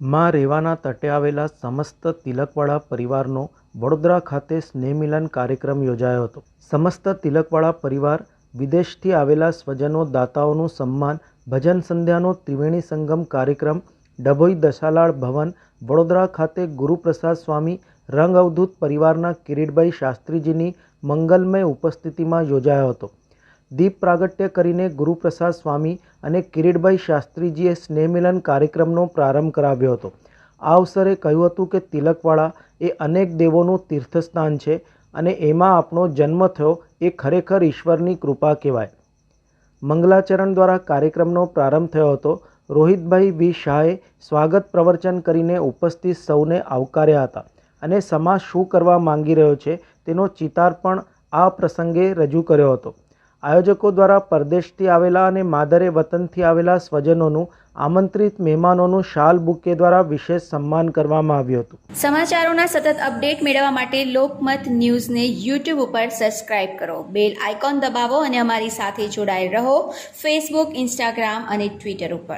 માં રેવાના તટે આવેલા સમસ્ત તિલકવાળા પરિવારનો વડોદરા ખાતે સ્નેહમિલન કાર્યક્રમ યોજાયો હતો. સમસ્ત તિલકવાળા પરિવાર વિદેશથી આવેલા સ્વજનો દાતાઓનું સન્માન, ભજન સંધ્યાનો ત્રિવેણી સંગમ કાર્યક્રમ, ડભોઈ દશાલાળ ભવન, વડોદરા ખાતે ગુરુપ્રસાદ સ્વામી, રંગ અવધૂત પરિવારના કિરીટભાઈ શાસ્ત્રીજીની મંગલમય ઉપસ્થિતિમાં યોજાયો હતો. દીપ પ્રાગટ્ય કરીને ગુરુપ્રસાદ સ્વામી અને કિરીટભાઈ શાસ્ત્રીજીએ સ્નેહમિલન કાર્યક્રમનો પ્રારંભ કરાવ્યો હતો. આ અવસરે કહ્યું હતું કે તિલકવાડા એ અનેક દેવોનું તીર્થસ્થાન છે અને એમાં આપણો જન્મ થયો એ ખરેખર ઈશ્વરની કૃપા કહેવાય. મંગલાચરણ દ્વારા કાર્યક્રમનો પ્રારંભ થયો હતો. રોહિતભાઈ વી શાહે સ્વાગત પ્રવચન કરીને ઉપસ્થિત સૌને આવકાર્યા હતા અને સમાજ શું કરવા માંગી રહ્યો છે તેનો ચિતાર પણ આ પ્રસંગે રજૂ કર્યો હતો. આયોજકો દ્વારા પરદેશથી આવેલા અને માદરે વતનથી આવેલા સ્વજનોનું, આમંત્રિત મહેમાનોનું શાલ બુકે દ્વારા વિશેષ સન્માન કરવામાં આવ્યું હતું. સમાચારોના સતત અપડેટ મેળવવા માટે લોકમત ન્યૂઝને યુટ્યુબ ઉપર સબસ્ક્રાઇબ કરો. બેલ આઇકોન દબાવો અને અમારી સાથે જોડાયેલ રહો ફેસબુક, ઇન્સ્ટાગ્રામ અને ટ્વિટર ઉપર.